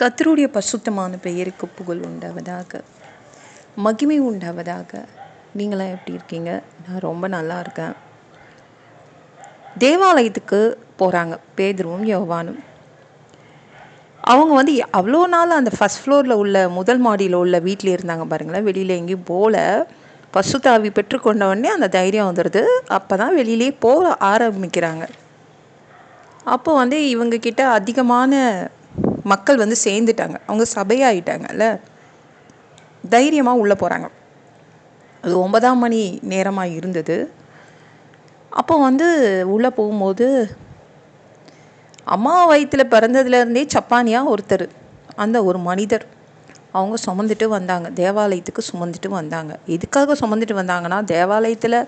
கத்தருடைய பசுத்தமான பெயருக்கு புகழ் உண்டாவதாக மகிமை உண்டாவதாக. நீங்களாம் எப்படி இருக்கீங்க? நான் ரொம்ப நல்லா இருக்கேன். தேவாலயத்துக்கு போகிறாங்க பேதுருவும் யோவானும். அவங்க வந்து அவ்வளோ நாள் அந்த ஃபஸ்ட் ஃப்ளோரில் உள்ள முதல் மாடியில் உள்ள வீட்டில் இருந்தாங்க பாருங்களேன். வெளியில் எங்கேயும் போகல பசுத்தாவி பெற்றுக்கொண்ட உடனே அந்த தைரியம் வந்துடுது அப்போ தான் வெளியிலே போக ஆரம்பிக்கிறாங்க. அப்போ வந்து இவங்கக்கிட்ட அதிகமான மக்கள் வந்து சேர்ந்துட்டாங்க. அவங்க சபையாயிட்டாங்கல்ல? தைரியமாக உள்ளே போகிறாங்க அது ஒன்பதாம் மணி நேரமாக இருந்தது. அப்போ வந்து உள்ளே போகும்போது அம்மா வயிற்றில் பிறந்ததுலேருந்தே சப்பானியாக ஒருத்தர். அந்த ஒரு மனிதர். அவங்க சுமந்துட்டு வந்தாங்க. தேவாலயத்துக்கு சுமந்துட்டு வந்தாங்க. எதுக்காக சுமந்துட்டு வந்தாங்கன்னா தேவாலயத்தில்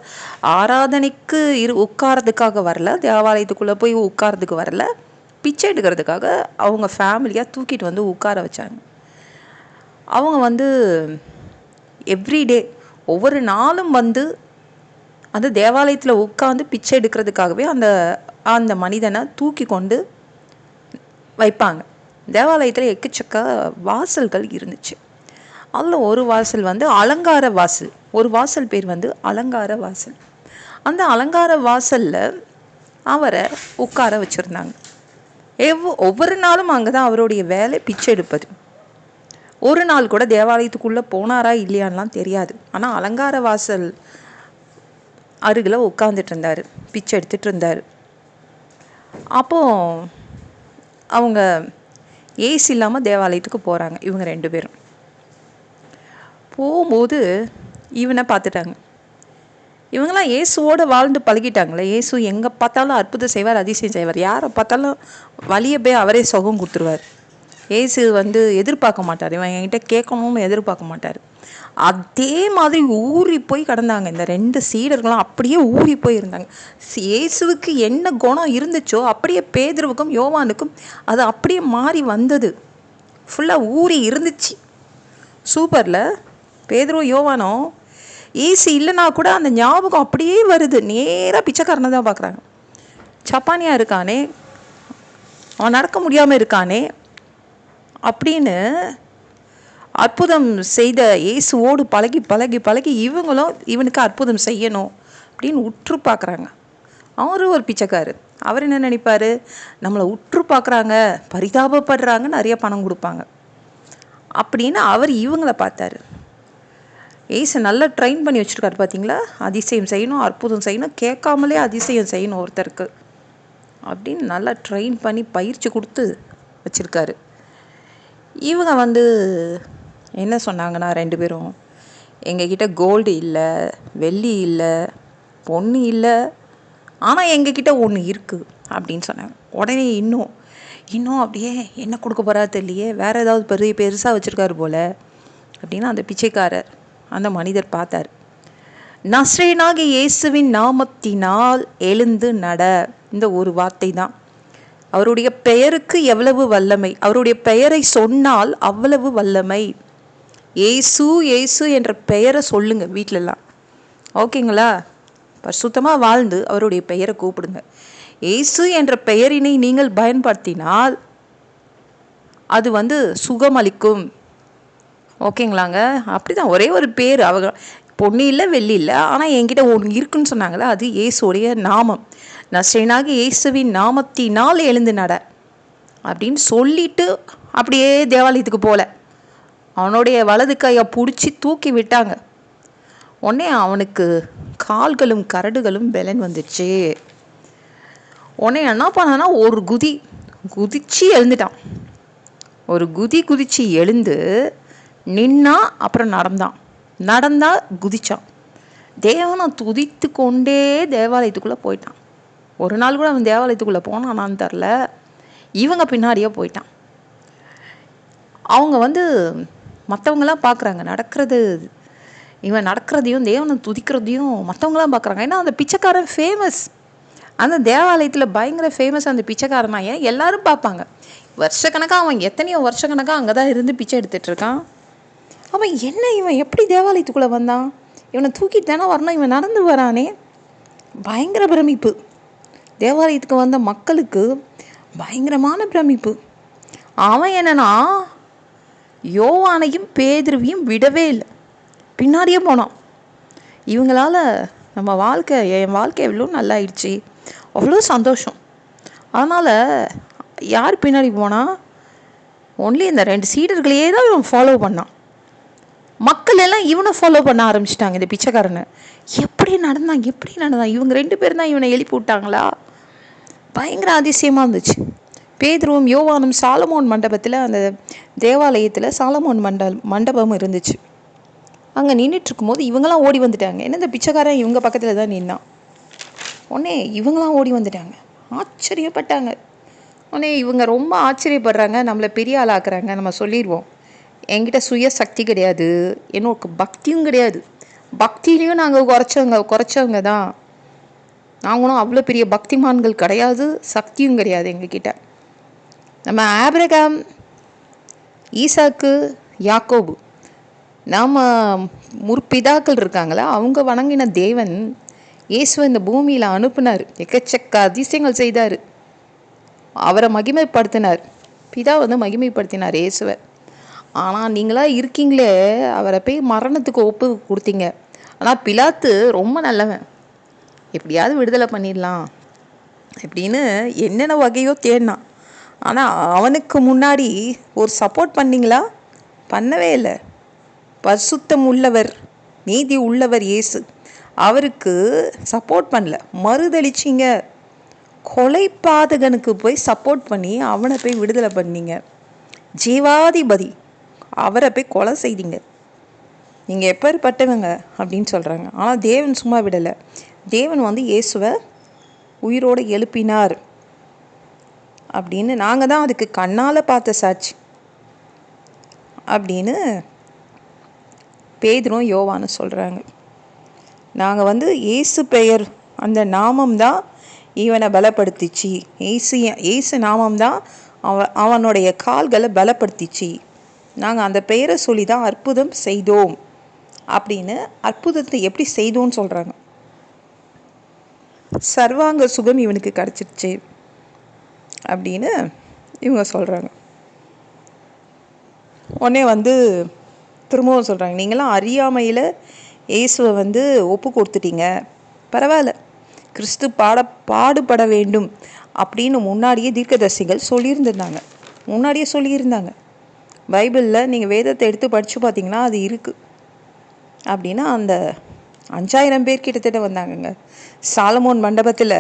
ஆராதனைக்கு இரு உட்காரதுக்காக வரல. தேவாலயத்துக்குள்ளே போய் உட்காரதுக்கு வரல. பிச்சை எடுக்கிறதுக்காக அவங்க ஃபேமிலியாக தூக்கிட்டு வந்து உட்கார வச்சாங்க. அவங்க வந்து எவ்ரிடே ஒவ்வொரு நாளும் வந்து அந்த தேவாலயத்தில் உட்காந்து பிச்சை எடுக்கிறதுக்காகவே அந்த அந்த மனிதனை தூக்கி கொண்டு வைப்பாங்க. தேவாலயத்தில் எக்கச்சக்க வாசல்கள் இருந்துச்சு. அதில் ஒரு வாசல் வந்து அலங்கார வாசல். ஒரு வாசல் பேர் வந்து அலங்கார வாசல். அந்த அலங்கார வாசலில் அவரை உட்கார வச்சுருந்தாங்க. எவ் ஒவ்வொரு நாளும் அங்கே தான் அவருடைய வேலை பிச்சை எடுப்பது. ஒரு நாள் கூட தேவாலயத்துக்குள்ளே போனாரா இல்லையான்லாம் தெரியாது. ஆனால் அலங்கார வாசல் அருகில் உட்காந்துட்டு இருந்தார் பிச்சை எடுத்துகிட்டு இருந்தார் அப்போது அவங்க ஏசி இல்லாமல் தேவாலயத்துக்கு போகிறாங்க இவங்க ரெண்டு பேரும். போகும்போது இவனை பார்த்துட்டாங்க. இவங்கெல்லாம் இயேசுவோடு வாழ்ந்து பழகிட்டாங்களே. இயேசு எங்கே பார்த்தாலும் அற்புதம் செய்வார் அதிசயம் செய்வார். யாரை பார்த்தாலும் வழியை போய் அவரே சுகம் கொடுத்துருவார் ஏசு வந்து எதிர்பார்க்க மாட்டார். இவன் என்கிட்ட கேட்கணும்னு எதிர்பார்க்க மாட்டார். அதே மாதிரி ஊறி போய் கிடந்தாங்க. இந்த ரெண்டு சீடர்களும் அப்படியே ஊறி போய் இருந்தாங்க. இயேசுவுக்கு என்ன குணம் இருந்துச்சோ அப்படியே பேதருவுக்கும் யோவானுக்கும் அது அப்படியே மாறி வந்தது. ஃபுல்லாக ஊறி இருந்துச்சு. சூப்பரில். பேதரும் யோவானோ ஏசி இல்லைனா கூட அந்த ஞாபகம் அப்படியே வருது. நேராக பிச்சைக்காரனை தான் பார்க்குறாங்க ஜப்பானியாக இருக்கானே. அவன் நடக்க முடியாமல் இருக்கானே. அப்படின்னு அற்புதம் செய்த இயேசுவோடு பழகி பழகி பழகி இவங்களும் இவனுக்கு அற்புதம் செய்யணும் அப்படின்னு உற்று பார்க்குறாங்க அவரும் ஒரு பிச்சைக்காரு. அவர் என்ன நினைப்பார்? நம்மளை உற்று பார்க்குறாங்க பரிதாபப்படுறாங்க நிறைய பணம் கொடுப்பாங்க. அப்படின்னு அவர் இவங்களை பார்த்தாரு. ஏசு நல்லா ட்ரெயின் பண்ணி வச்சுருக்காரு பார்த்தீங்களா அதிசயம் செய்யணும் அற்புதம் செய்யணும் கேட்காமலே அதிசயம் செய்யணும் ஒருத்தருக்கு. அப்படின்னு நல்லா ட்ரெயின் பண்ணி பயிற்சி கொடுத்து வச்சுருக்காரு. இவங்க வந்து என்ன சொன்னாங்கன்னா ரெண்டு பேரும் எங்ககிட்ட கோல்டு இல்லை வெள்ளி இல்லை பொண்ணு இல்லை ஆனால் எங்ககிட்ட ஒன்று இருக்குது அப்படின்னு சொன்னாங்க. உடனே இன்னும் இன்னும் அப்படியே என்ன கொடுக்க போகிறா தெரியலையே வேறு ஏதாவது பெரிய பெருசாக வச்சுருக்காரு போல் அப்படின்னு அந்த பிச்சைக்காரர் அந்த மனிதர் பார்த்தார். நஸ்ரேனாகி இயேசுவின் நாமத்தினால் எழுந்து நட. இந்த ஒரு வார்த்தை தான். அவருடைய பெயருக்கு எவ்வளவு வல்லமை. அவருடைய பெயரை சொன்னால் அவ்வளவு வல்லமை. ஏசு ஏசு என்ற பெயரை சொல்லுங்க வீட்டிலலாம். ஓகேங்களா? பரிசுத்தமாக வாழ்ந்து அவருடைய பெயரை கூப்பிடுங்க. ஏசு என்ற பெயரினை நீங்கள் பயன்படுத்தினால் அது வந்து சுகமளிக்கும். ஓகேங்களாங்க? அப்படி தான் ஒரே ஒரு பேர். அவங்க பொண்ணு இல்லை வெள்ளி இல்லை. ஆனால் என்கிட்ட ஒன்று இருக்குன்னு சொன்னாங்களே அது ஏசுடைய நாமம். நஸ்ரீனாக இயேசுவின் நாமத்தினால் எழுந்து நட அப்படின்னு சொல்லிட்டு அப்படியே தேவாலயத்துக்கு போகல அவனுடைய வலது கையை பிடிச்சி தூக்கி விட்டாங்க. உடனே அவனுக்கு கால்களும் கரடுகளும் பெலன் வந்துடுச்சு. உடனே என்ன பண்ணான்னா ஒரு குதி குதிச்சு எழுந்துட்டான். ஒரு குதி குதிச்சு எழுந்து நின்னா அப்புறம் நடந்தான் நடந்தா குதிச்சான் தேவனை துதித்து கொண்டே தேவாலயத்துக்குள்ளே போயிட்டான். ஒரு நாள் கூட அவன் தேவாலயத்துக்குள்ளே போனானான்னு தெரில இவங்க பின்னாடியே போயிட்டான். அவங்க வந்து மற்றவங்களாம் பார்க்குறாங்க நடக்கிறது இவன் நடக்கிறதையும் தேவனை துதிக்கிறதையும் மற்றவங்களாம் பார்க்குறாங்க ஏன்னா அந்த பிச்சைக்காரன் ஃபேமஸ் அந்த தேவாலயத்தில் பயங்கர ஃபேமஸ் அந்த பிச்சைக்காரனா. ஏன்? எல்லாரும் பார்ப்பாங்க. வருஷக்கணக்காக அவன் எத்தனையோ வருஷக்கணக்காக அங்கே தான் இருந்து பிச்சை எடுத்துகிட்ருக்கான் அவன் என்ன இவன்? எப்படி தேவாலயத்துக்குள்ளே வந்தான்? இவனை தூக்கிட்டு தானே வரணும்? இவன் நடந்து வரானே. பயங்கர பிரமிப்பு. தேவாலயத்துக்கு வந்த மக்களுக்கு பயங்கரமான பிரமிப்பு. அவன் என்னன்னா யோவானையும் பேதிருவியும் விடவே இல்லை. பின்னாடியே போனான். இவங்களால நம்ம வாழ்க்கை என் வாழ்க்கை எவ்வளோ நல்லா ஆயிடுச்சு அவ்வளோ சந்தோஷம். அதனால் யார் பின்னாடி போனால் ஒன்லி இந்த ரெண்டு சீடர்களையே தான் இவன் ஃபாலோ பண்ணான். மக்கள் எல்லாம் இவனை ஃபாலோ பண்ண ஆரம்பிச்சிட்டாங்க இந்த பிச்சைக்காரனை. எப்படி நடந்தான்? எப்படி நடந்தான்? இவங்க ரெண்டு பேரும் தான் இவனை எழுப்பி விட்டாங்களா? பயங்கர அதிசயமாக இருந்துச்சு. பேதுருவும் யோவானும் சாலமோன் மண்டபத்தில் அந்த தேவாலயத்தில் சாலமோன் மண்ட மண்டபம் இருந்துச்சு. அங்கே நின்றுட்டுருக்கும்போது இவங்களாம் ஓடி வந்துட்டாங்க. என்ன இந்த பிச்சைக்காரன்? இவங்க பக்கத்தில் தான் நின்னான் உடனே இவங்களாம் ஓடி வந்துட்டாங்க. ஆச்சரியப்பட்டாங்க. உடனே இவங்க ரொம்ப ஆச்சரியப்படுறாங்க. நம்மளை பெரிய ஆளாக்குறாங்க. நம்ம சொல்லிடுவோம். என்கிட்ட சுய சக்தி கிடையாது. எனக்கு பக்தியும் கிடையாது. பக்தியிலையும் நாங்கள் குறைச்சவங்க குறைச்சவங்க தான். நாங்களும் அவ்வளோ பெரிய பக்திமான்கள் கிடையாது சக்தியும் கிடையாது எங்ககிட்ட. நம்ம ஆப்ரகாம் ஈசாக்கு யாக்கோபு நாம் முற்பிதாக்கள் இருக்காங்களா? அவங்க வணங்கின தேவன் இயேசுவை இந்த பூமியில் அனுப்புனார். எக்கச்சக்க அதிசயங்கள் செய்தார். அவரை மகிமைப்படுத்தினார். பிதா வந்து மகிமைப்படுத்தினார் இயேசுவை. ஆனால் நீங்களா இருக்கீங்களே அவரை போய் மரணத்துக்கு ஒப்பு கொடுத்தீங்க. ஆனால் பிலாத்து ரொம்ப நல்லவன். எப்படியாவது விடுதலை பண்ணிடலாம் இப்படின்னு என்னென்ன வகையோ தேடினான். ஆனால் அவனுக்கு முன்னாடி ஒரு சப்போர்ட் பண்ணீங்களா? பண்ணவே இல்லை. பரிசுத்தம் உள்ளவர் நீதி உள்ளவர் இயேசு. அவருக்கு சப்போர்ட் பண்ணல. மறுதளிச்சிங்க கொலை பாதகனுக்கு போய் சப்போர்ட் பண்ணி அவனை போய் விடுதலை பண்ணீங்க. ஜீவாதிபதி. அவரை போய் கொலை செய்தீங்க. நீங்கள் எப்பேற்பட்டவங்க அப்படின்னு சொல்கிறாங்க ஆனால் தேவன் சும்மா விடலை. தேவன் வந்து இயேசுவை உயிரோடு எழுப்பினார். அப்படின்னு நாங்கள் தான் அதுக்கு கண்ணால் பார்த்த சாட்சி. அப்படின்னு பேதரும் யோவான்னு சொல்கிறாங்க நாங்கள் வந்து இயேசு பெயர் அந்த நாமம் தான் இவனை பலப்படுத்திச்சு. ஏசு ஏசு நாமம் தான் அவ அவனுடைய கால்களை பலப்படுத்திச்சு. நாங்கள் அந்த பெயரை சொல்லி தான் அற்புதம் செய்தோம். அப்படின்னு அற்புதத்தை எப்படி செய்தோம்னு சொல்கிறாங்க சர்வாங்க சுகம் இவனுக்கு கிடச்சிருச்சு. அப்படின்னு இவங்க சொல்கிறாங்க உடனே வந்து திரும்பவும் சொல்கிறாங்க நீங்களாம் அறியாமையில் இயேசுவை வந்து ஒப்பு கொடுத்துட்டீங்க. பரவாயில்ல. கிறிஸ்து பாட பாடுபட வேண்டும் அப்படின்னு முன்னாடியே தீர்க்கதர்சிகள் சொல்லியிருந்திருந்தாங்க. முன்னாடியே சொல்லியிருந்தாங்க. பைபிளில் நீங்கள் வேதத்தை எடுத்து படித்து பார்த்தீங்கன்னா அது இருக்குது அப்படின்னா அந்த அஞ்சாயிரம் பேர் கிட்டத்தட்ட வந்தாங்கங்க. சாலமோன் மண்டபத்தில்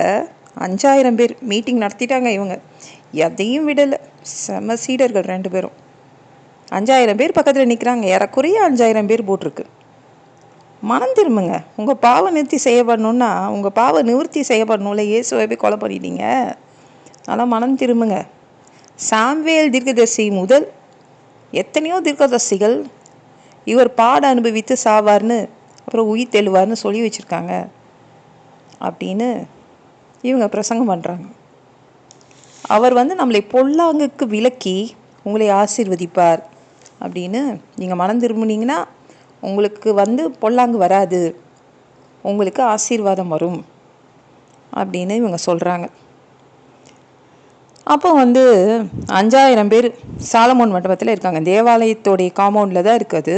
அஞ்சாயிரம் பேர் மீட்டிங் நடத்திட்டாங்க இவங்க. எதையும் விடலை. செம சீடர்கள் ரெண்டு பேரும். அஞ்சாயிரம் பேர் பக்கத்தில் நிற்கிறாங்க ஏறக்குறைய அஞ்சாயிரம் பேர் போட்டிருக்கு. மனம் திரும்புங்க. உங்கள் பாவ நிறுத்தி செய்யப்படணுன்னா உங்கள் பாவ நிவர்த்தி செய்யப்படணும்ல. இயேசுவை போய் கொலை பண்ணிட்டீங்க. அதனால் மனம் திரும்புங்க. சாம்வேல் தீர்க்கதரிசி முதல் எத்தனையோ தீர்க்கதர்சிகள் இவர் பாட அனுபவித்து சாவார்னு அப்புறம் உயிர் தெழுவார்னு சொல்லி வச்சுருக்காங்க. அப்படின்னு இவங்க பிரசங்கம் பண்ணுறாங்க அவர் வந்து நம்மளை பொல்லாங்குக்கு விலக்கி உங்களை ஆசீர்வதிப்பார் அப்படின்னு நீங்கள் மனம் திரும்பினீங்கன்னா உங்களுக்கு வந்து பொல்லாங்கு வராது. உங்களுக்கு ஆசீர்வாதம் வரும் அப்படின்னு இவங்க சொல்கிறாங்க அப்போ வந்து அஞ்சாயிரம் பேர் சாலமோன் மண்டபத்தில் இருக்காங்க. தேவாலயத்தோடைய காம்பவுண்டில் தான் இருக்குது.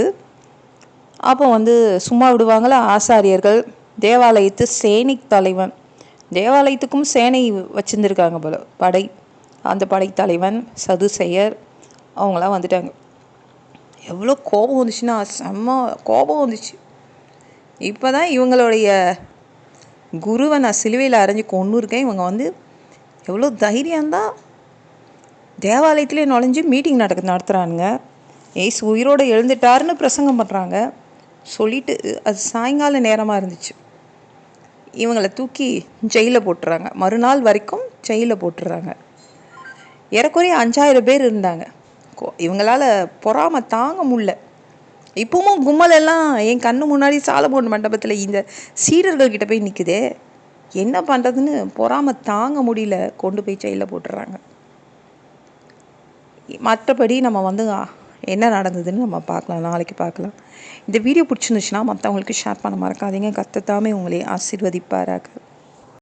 அப்போ வந்து சும்மா விடுவாங்களா? ஆசாரியர்கள் தேவாலயத்து சேனிக் தலைவன். தேவாலயத்துக்கும் சேனை வச்சுருந்துருக்காங்க போல. படை அந்த படைத்தலைவன் சதுசெயர் அவங்களாம் வந்துட்டாங்க. எவ்வளோ கோபம் வந்துச்சுன்னா செம்ம கோபம் வந்துச்சு. இப்போ தான் இவங்களுடைய குருவை நான் சிலுவையில் அரைஞ்சு கொண்டு இருக்கேன் இவங்க வந்து எவ்வளோ தைரியம்தான் தேவாலயத்திலே நுழைஞ்சு மீட்டிங் நடக்க நடத்துகிறானுங்க ஏசு உயிரோடு எழுந்துட்டாருன்னு பிரசங்கம் பண்ணுறாங்க சொல்லிட்டு அது சாயங்கால நேரமாக இருந்துச்சு. இவங்களை தூக்கி ஜெயிலில் போட்டுறாங்க. மறுநாள் வரைக்கும் ஜெயிலில் போட்டுடுறாங்க ஏறக்குறைய அஞ்சாயிரம் பேர் இருந்தாங்க. இவங்களால் இவங்களால பொறாம தாங்க முடில இப்பவும் கும்மலெல்லாம் என் கண்ணு முன்னாடி சாலமோன் மண்டபத்தில் இந்த சீடர்கள் கிட்ட போய் நிற்குதே என்ன பண்ணுறதுன்னு பொறாமல் தாங்க முடியல கொண்டு போய் செயலில் போட்டுறாங்க. மற்றபடி நம்ம வந்து என்ன நடந்ததுன்னு நம்ம பார்க்கலாம் நாளைக்கு பார்க்கலாம். இந்த வீடியோ பிடிச்சிருந்துச்சுன்னா மற்றவங்களுக்கு ஷேர் பண்ண மறக்காதீங்க. கத்தத்தாமே உங்களை ஆசீர்வதிப்பாராக.